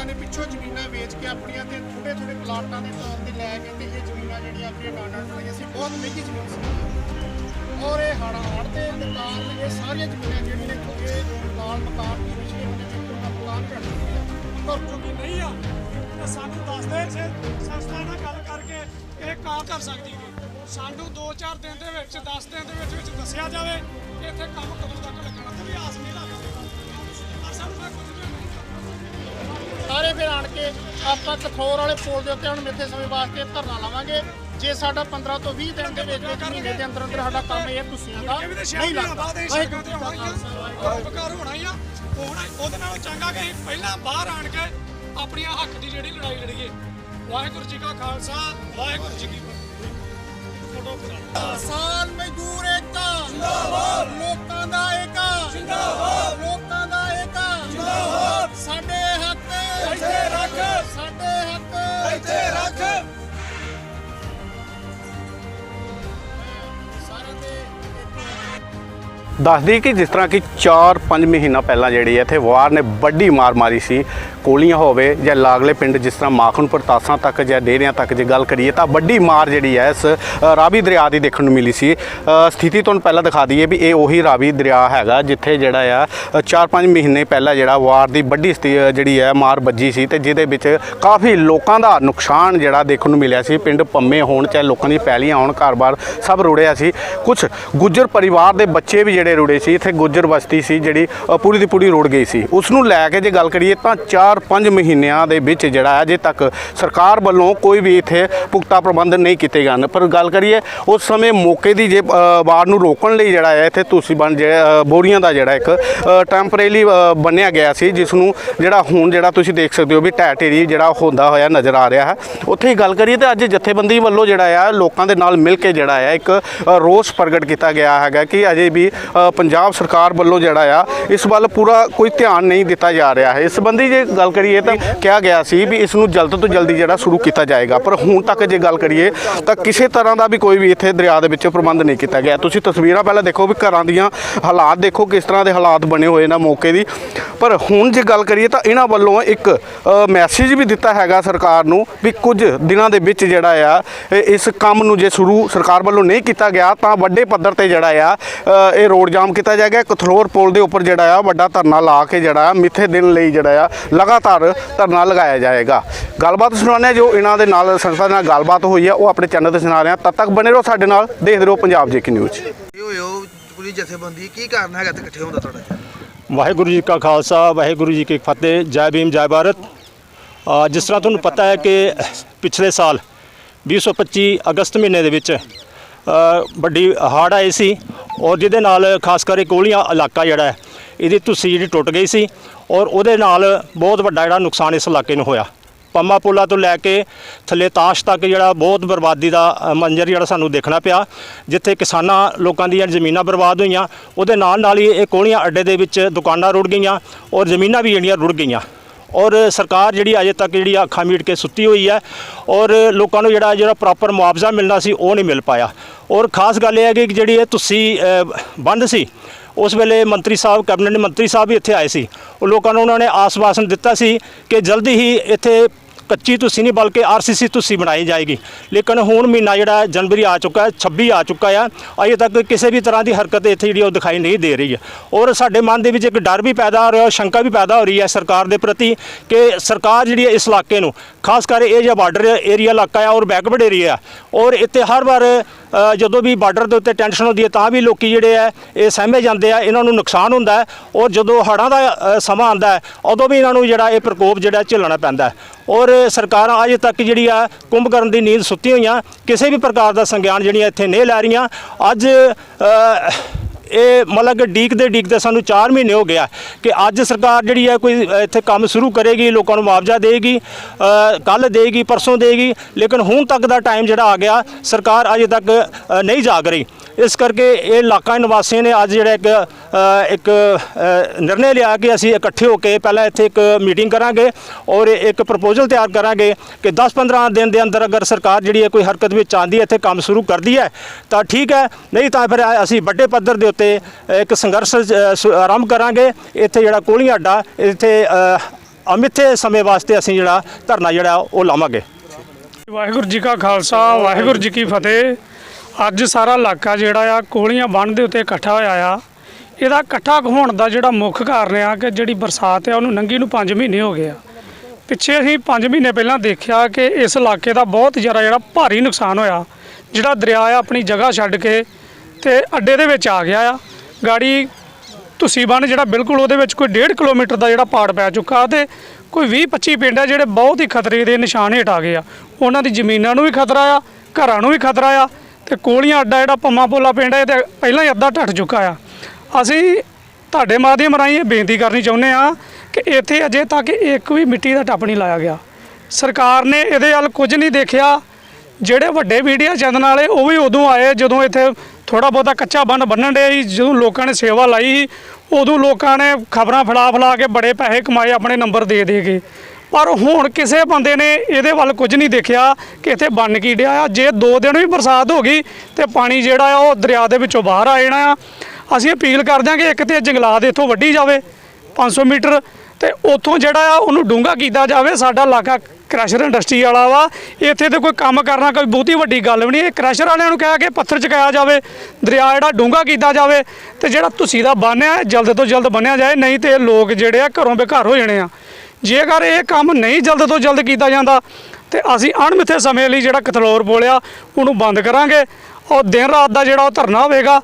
ਲੋਕਾਂ ਨੇ ਪਿੱਛੋਂ ਜ਼ਮੀਨਾਂ ਵੇਚ ਕੇ ਆਪਣੀਆਂ ਤੇ ਥੋੜੇ ਥੋੜੇ ਪਲਾਟਾਂ ਦੇ ਤੌਰ ਤੇ ਲੈ ਕੇ ਤੇ ਇਹ ਜ਼ਮੀਨਾਂ ਜਿਹੜੀਆਂ ਆਪਣੀਆਂ ਡਾਂਡਾਂ ਬਣਾਈਆਂ ਸੀ, ਬਹੁਤ ਮਹਿੰਗੀ ਜ਼ਮੀਨ ਸੀ। ਔਰ ਇਹ ਹੜ੍ਹਾਂ ਹੜ੍ਹ ਦੇ ਕਾਰਨ ਇਹ ਸਾਰੀਆਂ ਜ਼ਮੀਨਾਂ ਜਿਹੜੀਆਂ ਨੇ ਇਹ ਮਕਾਨ ਮਕਾਨ ਦੀ ਪਿਛਲੇ ਮਹੀਨੇ ਚ ਪੂਰਾ ਮਕਾਨ ਢੱਟ ਗਿਆ। ਤੁਰ ਚੁੱਕੀ ਨਹੀਂ ਆ, ਤੇ ਸਾਨੂੰ ਦੱਸਦੇ ਸੰਸਥਾ ਨਾਲ ਗੱਲ ਕਰਕੇ ਇਹ ਕਾ ਕਰ ਸਕਦੀ ਹੈ। ਸਾਨੂੰ 2-4 ਦਿਨ ਦੇ ਵਿੱਚ 10 ਦਿਨ ਦੇ ਵਿੱਚ ਵਿੱਚ ਦੱਸਿਆ ਜਾਵੇ ਕਿ ਇੱਥੇ ਕੰਮ ਕਦੋਂ ਤੱਕ ਲੱਗਣਾ, ਤੇ ਆਸ ਨਹੀਂ ਸਾਰੇ ਫਿਰ ਆਣ ਕੇ ਆਪਾਂ ਕਠੋਰ ਵਾਲੇ ਪੁਲ ਦੇ ਉੱਤੇ ਹੁਣ ਮਿੱਥੇ ਸਮੇਂ ਵਾਸਤੇ ਧਰਨਾ ਲਾਵਾਂਗੇ। ਜੇ ਸਾਡਾ 15 ਤੋਂ 20 ਦਿਨ ਦੇ ਵਿੱਚ ਵਿੱਚ ਮਹੀਨੇ ਦੇ ਅੰਦਰ ਅੰਦਰ ਸਾਡਾ ਕੰਮ ਇਹ ਕੁੱਸੀਆਂ ਦਾ ਨਹੀਂ ਲੱਗਦਾ। ਤੇ ਹੋਣਾ ਹੀ ਆ। ਹੋਣਾ ਉਹਦੇ ਨਾਲੋਂ ਚੰਗਾ ਕਿ ਪਹਿਲਾਂ ਬਾਹਰ ਆਣ ਕੇ ਆਪਣੀਆਂ ਹੱਕ ਦੀ ਜਿਹੜੀ ਲੜਾਈ ਲੜੀਏ। ਵਾਹਿਗੁਰੂ ਜੀ ਕਾ ਖਾਲਸਾ ਵਾਹਿਗੁਰੂ ਜੀ ਕੀ ਫਤਿਹ। ਫੋਟੋ ਕਰਾ ਕਿਸਾਨ ਮਜ਼ਦੂਰ ਏਕਾ ਜਿੰਦਾਬਾਦ। ਲੋਕਾਂ ਦਾ ਏਕਾ ਦੱਸਦੀ ਕਿ ਜਿਸ ਤਰ੍ਹਾਂ ਕਿ 4-5 ਮਹੀਨਾ ਪਹਿਲਾਂ ਜਿਹੜੀ ਹੈ ਇੱਥੇ ਵਾਰ ਨੇ ਵੱਡੀ ਮਾਰ ਮਾਰੀ ਸੀ ਕੋਲੀਆਂ ਹੋਵੇ ਜਾਂ ਲਾਗਲੇ ਪਿੰਡ ਜਿਸ ਤਰ੍ਹਾਂ ਮਾਖਨਪੁਰ ਤਾਸਾਂ ਤੱਕ ਜਾਂ ਡੇਰਿਆਂ ਤੱਕ ਜੇ ਗੱਲ ਕਰੀਏ ਤਾਂ ਵੱਡੀ ਮਾਰ ਜਿਹੜੀ ਹੈ ਇਸ ਰਾਵੀ ਦਰਿਆ ਦੀ ਦੇਖਣ ਨੂੰ ਮਿਲੀ ਸੀ। ਸਥਿਤੀ ਤੁਹਾਨੂੰ ਪਹਿਲਾਂ ਦਿਖਾ ਦਈਏ ਵੀ ਇਹ ਉਹੀ ਰਾਵੀ ਦਰਿਆ ਹੈਗਾ ਜਿੱਥੇ ਜਿਹੜਾ ਆ 4-5 ਮਹੀਨੇ ਪਹਿਲਾਂ ਜਿਹੜਾ ਵਾਰ ਦੀ ਵੱਡੀ ਸਥਿ- ਜਿਹੜੀ ਹੈ ਮਾਰ ਵੱਜੀ ਸੀ ਤੇ ਜਿਹਦੇ ਵਿੱਚ ਕਾਫੀ ਲੋਕਾਂ ਦਾ ਨੁਕਸਾਨ ਜਿਹੜਾ ਦੇਖਣ ਨੂੰ ਮਿਲਿਆ ਸੀ। ਪਿੰਡ ਪੰਮੇ ਹੋਣ ਚਾਹੇ ਲੋਕਾਂ ਦੀ ਪੈਲੀਆਂ ਹੋਣ, ਘਰ-ਬਾਰ ਸਭ ਰੁੜਿਆ ਸੀ। ਕੁਝ ਗੁੱਜਰ ਪਰਿਵਾਰ ਦੇ ਬੱਚੇ ਵੀ ਜਿਹੜੇ ਰੁੜੇ ਸੀ, ਇੱਥੇ ਗੁੱਜਰ ਬਸਤੀ ਸੀ ਜਿਹੜੀ ਪੂਰੀ ਦੀ ਪੂਰੀ ਰੁੜ ਗਈ ਸੀ। ਉਸ ਨੂੰ ਲੈ ਕੇ ਜੇ ਗੱਲ ਕਰੀਏ ਤਾਂ 4-5 ਮਹੀਨਿਆਂ ਦੇ ਵਿੱਚ ਜਿਹੜਾ ਅਜੇ ਤੱਕ ਸਰਕਾਰ ਵੱਲੋਂ ਕੋਈ ਵੀ ਇੱਥੇ ਪੁਖਤਾ ਪ੍ਰਬੰਧ ਨਹੀਂ ਕੀਤੇ ਗਏ ਪਰ ਗੱਲ ਕਰੀਏ ਉਸ ਸਮੇਂ ਮੌਕੇ ਦੀ ਜੇ ਅ, ਵਾਰ ਨੂੰ ਰੋਕਣ ਲਈ ਜਿਹੜਾ ਹੈ ਇੱਥੇ ਤੁਸੀਂ ਬਣ ਜਿਹੜਾ ਬੋਰੀਆਂ ਦਾ ਜਿਹੜਾ ਇੱਕ ਟੈਂਪਰੇਰੀ ਬਣਿਆ ਗਿਆ ਸੀ ਜਿਸ ਨੂੰ ਜਿਹੜਾ ਹੁਣ ਜਿਹੜਾ ਤੁਸੀਂ ਦੇਖ ਸਕਦੇ ਹੋ ਵੀ ਢਹਿ ਢੇਰੀ ਜਿਹੜਾ ਹੁੰਦਾ ਹੋਇਆ ਨਜ਼ਰ ਆ ਰਿਹਾ ਹੈ। ਉੱਥੇ ਹੀ ਗੱਲ ਕਰੀਏ ਤਾਂ ਅੱਜ ਜਥੇਬੰਦੀ ਵੱਲੋਂ ਜਿਹੜਾ ਆ ਲੋਕਾਂ ਦੇ ਨਾਲ ਮਿਲ ਕੇ ਜਿਹੜਾ ਆ ਇੱਕ ਰੋਸ ਪ੍ਰਗਟ ਕੀਤਾ ਗਿਆ ਹੈਗਾ ਕਿ ਅਜੇ ਵੀ ਪੰਜਾਬ ਸਰਕਾਰ ਵੱਲੋਂ ਜਿਹੜਾ ਆ ਇਸ ਵੱਲ ਪੂਰਾ ਕੋਈ ਧਿਆਨ ਨਹੀਂ ਦਿੱਤਾ ਜਾ ਰਿਹਾ ਹੈ। ਇਸ ਸੰਬੰਧੀ ਜੇ ਗੱਲ ਕਰੀਏ ਤਾਂ ਕਿਹਾ ਗਿਆ ਸੀ ਵੀ ਇਸ ਨੂੰ ਜਲਦ ਤੋਂ ਜਲਦੀ ਜਿਹੜਾ ਸ਼ੁਰੂ ਕੀਤਾ ਜਾਏਗਾ। ਪਰ ਹੁਣ ਤੱਕ ਜੇ ਗੱਲ ਕਰੀਏ ਤਾਂ ਕਿਸੇ ਤਰ੍ਹਾਂ ਦਾ ਵੀ ਕੋਈ ਵੀ ਇੱਥੇ ਦਰਿਆ ਦੇ ਵਿੱਚ ਪ੍ਰਬੰਧ ਨਹੀਂ ਕੀਤਾ ਗਿਆ। ਤੁਸੀਂ ਤਸਵੀਰਾਂ ਪਹਿਲਾਂ ਦੇਖੋ ਵੀ ਘਰਾਂ ਦੀਆਂ ਹਾਲਾਤ ਦੇਖੋ ਕਿਸ ਤਰ੍ਹਾਂ ਦੇ ਹਾਲਾਤ ਬਣੇ ਹੋਏ ਨੇ ਮੌਕੇ ਦੀ। ਪਰ ਹੁਣ ਜੇ ਗੱਲ ਕਰੀਏ ਤਾਂ ਇਹਨਾਂ ਵੱਲੋਂ ਇੱਕ ਮੈਸੇਜ ਵੀ ਦਿੱਤਾ ਹੈਗਾ ਸਰਕਾਰ ਨੂੰ ਵੀ ਕੁਝ ਦਿਨਾਂ ਦੇ ਵਿੱਚ ਜਿਹੜਾ ਆ ਇਸ ਕੰਮ ਨੂੰ ਜੇ ਸ਼ੁਰੂ ਸਰਕਾਰ ਵੱਲੋਂ ਨਹੀਂ ਕੀਤਾ ਗਿਆ ਤਾਂ ਵੱਡੇ ਪੱਧਰ ਤੇ ਜਿਹੜਾ ਆ ਇਹ ਰੋਡ ਜਾਮ ਕੀਤਾ ਜਾਏਗਾ। ਕਥਲੋਰ ਪੁਲ ਦੇ ਉੱਪਰ ਜਿਹੜਾ ਆ ਵੱਡਾ ਧਰਨਾ ਲਾ ਕੇ ਜਿਹੜਾ ਆ ਮਿੱਥੇ ਦਿਨ ਲਈ ਜਿਹੜਾ ਆ ਲਗਾਤਾਰ ਧਰਨਾ ਲਗਾਇਆ ਜਾਏਗਾ। ਗੱਲਬਾਤ ਸੁਣਾਉਂਦੇ ਹਾਂ ਜੋ ਇਹਨਾਂ ਦੇ ਨਾਲ ਸੰਸਥਾ ਨਾਲ ਗੱਲਬਾਤ ਹੋਈ ਆ ਉਹ ਆਪਣੇ ਚੈਨਲ ਤੇ ਸੁਣਾ ਰਹੇ ਹਾਂ। ਤਦ ਤੱਕ ਬਨੇ ਰਹੋ ਸਾਡੇ ਨਾਲ ਦੇਖਦੇ ਰਹੋ ਪੰਜਾਬ ਜੇਕੇ ਨਿਊਜ਼ ਇਹ ਹੋਇਓ ਪੂਰੀ ਜਥੇਬੰਦੀ? ਕੀ ਕਾਰਨ ਹੈਗਾ ਤੇ ਇਕੱਠੇ ਹੋਣ ਦਾ ਤੁਹਾਡਾ? ਵਾਹਿਗੁਰੂ ਜੀ ਕਾ ਖਾਲਸਾ ਵਾਹਿਗੁਰੂ ਜੀ ਕੀ ਫਤਿਹ ਜੈ ਭੀਮ ਜੈ ਭਾਰਤ। ਜਿਸ ਤਰ੍ਹਾਂ ਤੁਹਾਨੂੰ ਪਤਾ ਹੈ ਕਿ ਪਿਛਲੇ ਸਾਲ 2025 ਅਗਸਤ ਮਹੀਨੇ ਦੇ ਵਿੱਚ ਵੱਡੀ ਹੜ੍ਹ ਆਈ ਸੀ ਔਰ ਜਿਹਦੇ ਨਾਲ ਖਾਸ ਕਰਕੇ ਕੋਲੀਆਂ ਇਲਾਕਾ ਜਿਹੜਾ ਹੈ ਇਹਦੀ ਤੁਸੀਂ ਜਿਹੜੀ ਟੁੱਟ ਗਈ ਸੀ ਔਰ ਉਹਦੇ ਨਾਲ ਬਹੁਤ ਵੱਡਾ ਜਿਹੜਾ ਨੁਕਸਾਨ ਇਸ ਇਲਾਕੇ ਨੂੰ ਹੋਇਆ। ਪੰਮਾ ਪੁੱਲਾ ਤੋਂ ਲੈ ਕੇ ਥੱਲੇ ਤਾਸ਼ ਤੱਕ ਜਿਹੜਾ ਬਹੁਤ ਬਰਬਾਦੀ ਦਾ ਮੰਜ਼ਰ ਜਿਹੜਾ ਸਾਨੂੰ ਦੇਖਣਾ ਪਿਆ, ਜਿੱਥੇ ਕਿਸਾਨਾਂ ਲੋਕਾਂ ਦੀਆਂ ਜ਼ਮੀਨਾਂ ਬਰਬਾਦ ਹੋਈਆਂ। ਉਹਦੇ ਨਾਲ ਨਾਲ ਹੀ ਇਹ ਕੋਲੀਆਂ ਅੱਡੇ ਦੇ ਵਿੱਚ ਦੁਕਾਨਾਂ ਰੁੜ ਗਈਆਂ ਔਰ ਜ਼ਮੀਨਾਂ ਵੀ ਜਿਹੜੀਆਂ ਰੁੜ ਗਈਆਂ। ਔਰ ਸਰਕਾਰ ਜਿਹੜੀ ਅਜੇ ਤੱਕ ਜਿਹੜੀ ਅੱਖਾਂ ਮੀਟ ਕੇ ਸੁੱਤੀ ਹੋਈ ਹੈ ਔਰ ਲੋਕਾਂ ਨੂੰ ਜਿਹੜਾ ਜਿਹੜਾ ਪ੍ਰੋਪਰ ਮੁਆਵਜ਼ਾ ਮਿਲਣਾ ਸੀ ਉਹ ਨਹੀਂ ਮਿਲ ਪਾਇਆ। ਔਰ ਖਾਸ ਗੱਲ ਇਹ ਹੈ ਕਿ ਜਿਹੜੀ ਇਹ ਤੁਸੀਂ ਬੰਦ ਸੀ, ਉਸ ਵੇਲੇ ਮੰਤਰੀ ਸਾਹਿਬ, ਕੈਬਨਿਟ ਮੰਤਰੀ ਸਾਹਿਬ ਵੀ ਇੱਥੇ ਆਏ ਸੀ। ਉਹ ਲੋਕਾਂ ਨੂੰ ਉਹਨਾਂ ਨੇ ਆਸਵਾਸਨ ਦਿੱਤਾ ਸੀ ਕਿ ਜਲਦੀ ਹੀ ਇੱਥੇ ਕੱਚੀ ਤੁਸੀਂ ਨਹੀਂ ਬਲਕਿ ਆਰਸੀਸੀ ਤੁਸੀਂ ਬਣਾਈ ਜਾਏਗੀ। ਲੇਕਿਨ ਹੁਣ ਮਹੀਨਾ ਜਿਹੜਾ ਜਨਵਰੀ ਆ ਚੁੱਕਾ ਹੈ 26 ਆ ਚੁੱਕਾ ਆ ਅਜੇ ਤੱਕ ਕਿਸੇ ਵੀ ਤਰ੍ਹਾਂ ਦੀ ਹਰਕਤ ਇੱਥੇ ਜਿਹੜੀ ਉਹ ਦਿਖਾਈ ਨਹੀਂ ਦੇ ਰਹੀ ਹੈ। ਔਰ ਸਾਡੇ ਮਨ ਦੇ ਵਿੱਚ ਇੱਕ ਡਰ ਵੀ ਪੈਦਾ ਹੋ ਰਿਹਾ ਸ਼ੰਕਾ ਵੀ ਪੈਦਾ ਹੋ ਰਹੀ ਹੈ ਸਰਕਾਰ ਦੇ ਪ੍ਰਤੀ ਕਿ ਸਰਕਾਰ ਜਿਹੜੀ ਹੈ ਇਸ ਇਲਾਕੇ ਨੂੰ, ਖਾਸ ਕਰ ਇਹ ਜਿਹੜਾ ਬਾਰਡਰ ਏਰੀਆ ਇਲਾਕਾ ਆ ਔਰ ਬੈਕਵਰਡ ਏਰੀਆ ਔਰ ਇੱਥੇ ਹਰ ਵਾਰ ਜਦੋਂ ਵੀ ਬਾਰਡਰ ਦੇ ਉੱਤੇ ਟੈਨਸ਼ਨ ਹੁੰਦੀ ਹੈ ਤਾਂ ਵੀ ਲੋਕੀ ਜਿਹੜੇ ਆ ਇਹ ਸਹਿਮੇ ਜਾਂਦੇ ਆ, ਇਹਨਾਂ ਨੂੰ ਨੁਕਸਾਨ ਹੁੰਦਾ ਹੈ ਔਰ ਜਦੋਂ ਹੜ੍ਹਾਂ ਦਾ ਸਮਾਂ ਆਉਂਦਾ ਹੈ, ਉਦੋਂ ਵੀ ਇਹਨਾਂ ਨੂੰ ਜਿਹੜਾ ਇਹ ਪ੍ਰਕੋਪ ਜਿਹੜਾ ਝੱਲਣਾ ਪੈਂਦਾ ਔਰ ਸਰਕਾਰਾਂ ਅਜੇ ਤੱਕ ਜਿਹੜੀ ਆ, ਕੁੰਭਕਰਨ ਦੀ ਨੀਂਦ ਸੁੱਤੀ ਹੋਈਆਂ, ਕਿਸੇ ਵੀ ਪ੍ਰਕਾਰ ਦਾ ਸੰਗਿਆਨ ਜਿਹੜੀਆਂ ਇੱਥੇ ਨਹੀਂ ਲੈ ਰਹੀਆਂ। ਅੱਜ ਇਹ ਮਤਲਬ ਕਿ ਡੀਕ ਦੇ ਡੀਕ ਦੇ ਸਾਨੂੰ 4 ਮਹੀਨੇ ਹੋ ਗਿਆ ਕਿ ਅੱਜ ਸਰਕਾਰ ਜਿਹੜੀ ਹੈ ਕੋਈ ਇੱਥੇ ਕੰਮ ਸ਼ੁਰੂ ਕਰੇਗੀ ਲੋਕਾਂ ਨੂੰ ਮੁਆਵਜ਼ਾ ਦੇਗੀ ਕੱਲ ਦੇਗੀ ਪਰਸੋਂ ਦੇਗੀ ਲੇਕਿਨ ਹੁਣ ਤੱਕ ਦਾ ਟਾਈਮ ਜਿਹੜਾ ਆ ਗਿਆ ਸਰਕਾਰ ਅਜੇ ਤੱਕ ਨਹੀਂ ਜਾਗ ਰਹੀ। ਇਸ ਕਰਕੇ ਇਹ ਇਲਾਕਾ ਨਿਵਾਸੀਆਂ ਨੇ ਅੱਜ ਜਿਹੜਾ ਇੱਕ ਇੱਕ ਅ, ਨਿਰਣੇ ਲਿਆ ਕਿ ਅਸੀਂ ਇਕੱਠੇ ਹੋ ਕੇ ਪਹਿਲਾਂ ਇੱਥੇ ਇੱਕ ਮੀਟਿੰਗ ਕਰਾਂਗੇ ਔਰ ਇੱਕ ਪ੍ਰਪੋਜ਼ਲ ਤਿਆਰ ਕਰਾਂਗੇ ਕਿ 10-15 ਦਿਨ ਦੇ ਅੰਦਰ ਅਗਰ ਸਰਕਾਰ ਜਿਹੜੀ ਹੈ ਕੋਈ ਹਰਕਤ ਵਿੱਚ ਆਂਦੀ ਹੈ ਇੱਥੇ ਕੰਮ ਸ਼ੁਰੂ ਕਰਦੀ ਹੈ ਤਾਂ ਠੀਕ ਹੈ ਨਹੀਂ ਤਾਂ ਫਿਰ ਅਸੀਂ ਵੱਡੇ ਪੱਧਰ ਦੇ ਉੱਤੇ ਇੱਕ ਸੰਘਰਸ਼ ਆਰੰਭ ਕਰਾਂਗੇ। ਇੱਥੇ ਜਿਹੜਾ ਕੋਲੀਆਂ ਅੱਡਾ, ਇੱਥੇ ਅਮਿੱਥੇ ਸਮੇਂ ਵਾਸਤੇ ਅਸੀਂ ਜਿਹੜਾ ਧਰਨਾ ਜਿਹੜਾ, ਉਹ ਲਾਵਾਂਗੇ। ਵਾਹਿਗੁਰੂ ਜੀ ਕਾ ਖਾਲਸਾ, ਵਾਹਿਗੁਰੂ ਜੀ ਕੀ ਫਤਿਹ। ਅੱਜ ਸਾਰਾ ਇਲਾਕਾ ਜਿਹੜਾ ਆ ਕੋਲੀਆਂ ਬੰਨ੍ਹ ਦੇ ਉੱਤੇ ਇਕੱਠਾ ਹੋਇਆ ਆ। ਇਹਦਾ ਇਕੱਠਾ ਹੋਣ ਦਾ ਜਿਹੜਾ ਮੁੱਖ ਕਾਰਨ ਆ, ਕਿ ਜਿਹੜੀ ਬਰਸਾਤ ਆ, ਉਹਨੂੰ ਨੰਗੀ ਨੂੰ 5 ਮਹੀਨੇ ਹੋ ਗਏ ਆ। ਪਿੱਛੇ ਅਸੀਂ 5 ਮਹੀਨੇ ਪਹਿਲਾਂ ਦੇਖਿਆ ਕਿ ਇਸ ਇਲਾਕੇ ਦਾ ਬਹੁਤ ਜ਼ਿਆਦਾ ਜਿਹੜਾ ਭਾਰੀ ਨੁਕਸਾਨ ਹੋਇਆ, ਜਿਹੜਾ ਦਰਿਆ ਆ, ਆਪਣੀ ਜਗ੍ਹਾ ਛੱਡ ਕੇ ਤੇ ਅੱਡੇ ਦੇ ਵਿੱਚ ਆ ਗਿਆ ਆ। ਗਾੜੀ ਤੁਸੀਂ ਬੰਨ ਜਿਹੜਾ ਬਿਲਕੁਲ ਉਹਦੇ ਵਿੱਚ ਕੋਈ 1.5 ਕਿਲੋਮੀਟਰ ਦਾ ਜਿਹੜਾ ਪਾੜ ਪੈ ਚੁੱਕਾ ਤੇ ਕੋਈ 20 25 ਪਿੰਡ ਆ ਜਿਹੜੇ ਬਹੁਤ ਹੀ ਖਤਰੇ ਦੇ ਨਿਸ਼ਾਨ ਹੇਠ ਆ ਗਏ ਆ। ਉਹਨਾਂ ਦੀ ਜ਼ਮੀਨਾਂ ਨੂੰ ਵੀ ਖਤਰਾ ਆ, ਘਰਾਂ ਨੂੰ ਵੀ ਖਤਰਾ ਆ ਤੇ ਕੋਲੀਆਂ ਅੱਡਾ ਜਿਹੜਾ ਪੰਮਾ ਪੋਲਾ ਪਿੰਡ ਹੈ ਤੇ ਪਹਿਲਾਂ ਹੀ ਅੱਧਾ ਟੱਟ ਚੁੱਕਾ ਆ। ਅਸੀਂ ਤੁਹਾਡੇ ਮਾਧਿਅਮ ਰਾਹੀਂ ਇਹ ਬੇਨਤੀ ਕਰਨੀ ਚਾਹੁੰਦੇ ਆ ਕਿ ਇੱਥੇ ਅਜੇ ਤੱਕ ਇੱਕ ਵੀ ਮਿੱਟੀ ਦਾ ਟੱਪ ਨਹੀਂ ਲਾਇਆ ਗਿਆ। ਸਰਕਾਰ ਨੇ ਇਹਦੇ ਵੱਲ ਕੁਝ ਨਹੀਂ ਦੇਖਿਆ। ਜਿਹੜੇ ਵੱਡੇ ਮੀਡੀਆ ਚੈਨਲ ਵਾਲੇ ਉਹ ਵੀ ਉਦੋਂ ਆਏ ਜਦੋਂ ਇੱਥੇ ਥੋੜਾ ਬਹੁਤਾ ਕੱਚਾ ਬੰਨ ਬੰਨਣ ਦੇ ਸੀ ਜਦੋਂ ਲੋਕਾਂ ਨੇ ਸੇਵਾ ਲਾਈ ਸੀ, ਉਦੋਂ ਲੋਕਾਂ ਨੇ ਖਬਰਾਂ ਫੜਾ ਫੜਾ ਕੇ ਬੜੇ ਪੈਸੇ ਕਮਾਏ ਆਪਣੇ ਨੰਬਰ ਦੇ ਦੇ ਕੇ। ਪਰ ਹੁਣ ਕਿਸੇ ਬੰਦੇ ਨੇ ਇਹਦੇ ਵੱਲ ਕੁਝ ਨਹੀਂ ਦੇਖਿਆ ਕਿ ਇੱਥੇ ਬੰਨ ਕੀ ਡਿਆ ਆ। ਜੇ ਦੋ ਦਿਨ ਵੀ ਬਰਸਾਤ ਹੋ ਗਈ ਤੇ ਪਾਣੀ ਜਿਹੜਾ ਆ ਉਹ ਦਰਿਆ ਦੇ ਵਿੱਚੋਂ ਬਾਹਰ ਆ ਜਾਣਾ ਆ। ਅਸੀਂ ਅਪੀਲ ਕਰਦੇ ਹਾਂ ਕਿ ਇੱਕ ਤੇ ਜੰਗਲਾਤ ਇੱਥੋਂ ਵੱਢੀ ਜਾਵੇ 500 ਮੀਟਰ ਤੇ ਉੱਥੋਂ ਜਿਹੜਾ ਆ ਉਹਨੂੰ ਡੂੰਘਾ ਕੀਤਾ ਜਾਵੇ। ਸਾਡਾ ਇਲਾਕਾ ਕ੍ਰੈਸ਼ਰ ਇੰਡਸਟਰੀ ਵਾਲਾ ਵਾ, ਇੱਥੇ ਤੇ ਕੋਈ ਕੰਮ ਕਰਨਾ ਕੋਈ ਬਹੁਤੀ ਵੱਡੀ ਗੱਲ ਵੀ ਨਹੀਂ, ਇਹ ਕ੍ਰੈਸ਼ਰ ਵਾਲਿਆਂ ਨੂੰ ਕਿਹਾ ਕਿ ਪੱਥਰ ਚਕਾਇਆ ਜਾਵੇ, ਦਰਿਆ ਜਿਹੜਾ ਡੂੰਘਾ ਕੀਤਾ ਜਾਵੇ, ਤੇ ਜਿਹੜਾ ਤੁਸੀਂ ਦਾ ਬੰਨਿਆ ਜਲਦ ਤੋਂ ਜਲਦ ਬੰਨਿਆ ਜਾਏ, ਨਹੀਂ ਤੇ ਇਹ ਲੋਕ ਜਿਹੜੇ ਆ ਘਰੋਂ ਬੇਘਰ ਹੋ ਜਾਣੇ ਆ। ਜੇਕਰ ਇਹ ਕੰਮ ਨਹੀਂ ਜਲਦ ਤੋਂ ਜਲਦ ਕੀਤਾ ਜਾਂਦਾ, ਤੇ ਅਸੀਂ ਅਣਮਿੱਥੇ ਸਮੇਂ ਲਈ ਜਿਹੜਾ ਕਤਲੌਰ ਬੋਲਿਆ, ਉਹਨੂੰ ਬੰਦ ਕਰਾਂਗੇ, ਔਰ ਦਿਨ ਰਾਤ ਦਾ ਜਿਹੜਾ ਉਹ ਧਰਨਾ ਹੋਵੇਗਾ,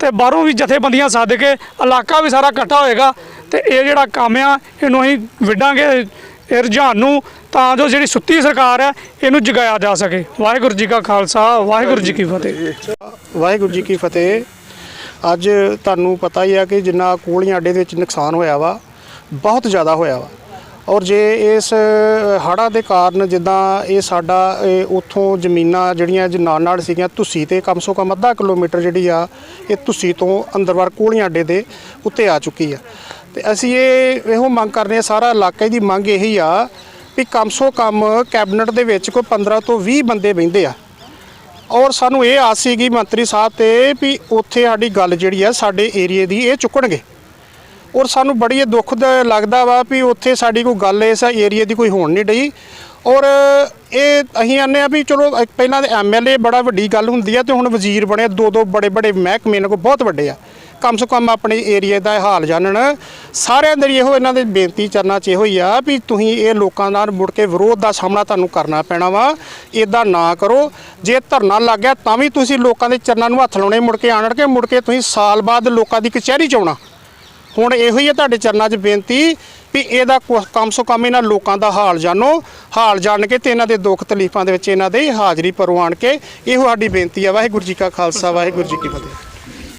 ਤੇ ਬਾਹਰੋਂ ਵੀ ਜਥੇਬੰਦੀਆਂ ਸੱਦ ਕੇ ਇਲਾਕਾ ਵੀ ਸਾਰਾ ਇਕੱਠਾ ਹੋਏਗਾ, ਤੇ ਇਹ ਜਿਹੜਾ ਕੰਮ ਆ, ਇਹਨੂੰ ਅਸੀਂ ਵਿੱਢਾਂਗੇ, ਇਹ ਰੁਝਾਨ ਨੂੰ ਤਾਂ ਜੋ ਜਿਹੜੀ ਸੁੱਤੀ ਸਰਕਾਰ ਹੈ, ਇਹਨੂੰ ਜਗਾਇਆ ਜਾ ਸਕੇ। ਵਾਹਿਗੁਰੂ ਜੀ ਕਾ ਖਾਲਸਾ, ਵਾਹਿਗੁਰੂ ਜੀ ਕੀ ਫਤਿਹ। ਵਾਹਿਗੁਰੂ ਜੀ ਕੀ ਫਤਿਹ। ਅੱਜ ਤੁਹਾਨੂੰ ਪਤਾ ਹੀ ਆ ਕਿ ਜਿੰਨਾ ਕੋਲੀਆਂ ਅੱਡੇ ਦੇ ਵਿੱਚ ਨੁਕਸਾਨ ਹੋਇਆ ਵਾ, ਬਹੁਤ ਜ਼ਿਆਦਾ ਹੋਇਆ ਵਾ। ਔਰ ਜੇ ਇਸ ਹੜ੍ਹਾਂ ਦੇ ਕਾਰਨ ਜਿੱਦਾਂ ਇਹ ਸਾਡਾ, ਇਹ ਉੱਥੋਂ ਜ਼ਮੀਨਾਂ ਜਿਹੜੀਆਂ ਜ ਨਾਲ ਨਾਲ ਸੀਗੀਆਂ ਤੁਸੀਂ ਤੇ ਕਮ ਸੋ ਕਮ ਅੱਧਾ ਕਿਲੋਮੀਟਰ ਜਿਹੜੀ ਆ, ਇਹ ਤੁਸੀਂ ਤੋਂ ਅੰਦਰਵਾਰ ਕੋਲੀਆਂ ਅੱਡੇ ਦੇ ਉੱਤੇ ਆ ਚੁੱਕੀ ਆ। ਤੇ ਅਸੀਂ ਇਹ, ਇਹੋ ਮੰਗ ਕਰਦੇ ਆ ਸਾਰਾ ਇਲਾਕੇ ਦੀ ਮੰਗ ਇਹੀ ਆ ਵੀ ਕਮ ਸੋ ਕਮ ਕੈਬਨਿਟ ਦੇ ਵਿੱਚ ਕੋਈ 15 ਤੋਂ 20 ਬੰਦੇ ਬਹਿੰਦੇ ਆ। ਔਰ ਸਾਨੂੰ ਇਹ ਆਸ ਸੀਗੀ ਮੰਤਰੀ ਸਾਹਿਬ ਤੇ ਵੀ ਉੱਥੇ ਸਾਡੀ ਗੱਲ ਜਿਹੜੀ ਆ, ਸਾਡੇ ਏਰੀਏ ਦੀ ਇਹ ਚੁੱਕਣਗੇ। ਔਰ ਸਾਨੂੰ ਬੜੀ ਇਹ ਦੁੱਖ ਲੱਗਦਾ ਵਾ ਵੀ ਉੱਥੇ ਸਾਡੀ ਕੋਈ ਗੱਲ ਇਸ ਏਰੀਏ ਦੀ ਕੋਈ ਹੋਣ ਨਹੀਂ ਡਈ। ਔਰ ਇਹ ਅਸੀਂ ਆਨੇ ਆ ਵੀ ਚਲੋ ਇੱਕ ਪਹਿਲਾਂ ਤੇ ਐਮਐਲਏ ਬੜਾ ਵੱਡੀ ਗੱਲ ਹੁੰਦੀ ਆ ਤੇ ਹੁਣ ਵਜ਼ੀਰ ਬਣੇ ਦੋ ਦੋ ਬੜੇ ਬੜੇ ਮਹਿਕਮੇ ਨੇ ਕੋ ਬਹੁਤ ਵੱਡੇ ਆ। ਕਮ ਸੇ ਕਮ ਆਪਣੇ ਏਰੀਏ ਦਾ ਇਹ ਹਾਲ ਜਾਣਨ। ਸਾਰਿਆਂ ਦੇ ਇਹੋ ਇਹਨਾਂ ਦੇ ਬੇਨਤੀ ਚਰਨਾਂ 'ਚ ਇਹੋ ਹੀ ਆ ਵੀ ਤੁਸੀਂ ਇਹ ਲੋਕਾਂ ਨਾਲ ਮੁੜ ਕੇ ਵਿਰੋਧ ਦਾ ਸਾਹਮਣਾ ਤੁਹਾਨੂੰ ਕਰਨਾ ਪੈਣਾ ਵਾ। ਇਦਾਂ ਨਾ ਕਰੋ। ਜੇ ਧਰਨਾ ਲੱਗ ਗਿਆ ਤਾਂ ਵੀ ਤੁਸੀਂ ਲੋਕਾਂ ਦੇ ਚਰਨਾਂ ਨੂੰ ਹੱਥ ਲਾਉਣੇ, ਮੁੜ ਕੇ ਆਣੜ ਕੇ ਮੁੜ ਕੇ ਤੁਸੀਂ ਸਾਲ ਬਾਅਦ ਲੋਕਾਂ ਦੀ ਕਚਹਿਰੀ 'ਚ ਆਉਣਾ। ਹੁਣ ਇਹੋ ਹੀ ਹੈ ਤੁਹਾਡੇ ਚਰਨਾਂ 'ਚ ਬੇਨਤੀ ਵੀ ਇਹਦਾ ਕੁ- ਕਮ ਸੋ ਕਮ ਇਹਨਾਂ ਲੋਕਾਂ ਦਾ ਹਾਲ ਜਾਣੋ। ਹਾਲ ਜਾਣ ਕੇ ਤੇ ਇਹਨਾਂ ਦੇ ਦੁੱਖ ਤਕਲੀਫਾਂ ਦੇ ਵਿੱਚ ਇਹਨਾਂ ਦੇ ਹਾਜ਼ਰੀ ਪਰਵਾਨ ਕੇ। ਇਹੋ ਸਾਡੀ ਬੇਨਤੀ ਆ। ਵਾਹਿਗੁਰੂ ਜੀ ਕਾ ਖਾਲਸਾ, ਵਾਹਿਗੁਰੂ ਜੀ ਕੀ ਫਤਿਹ।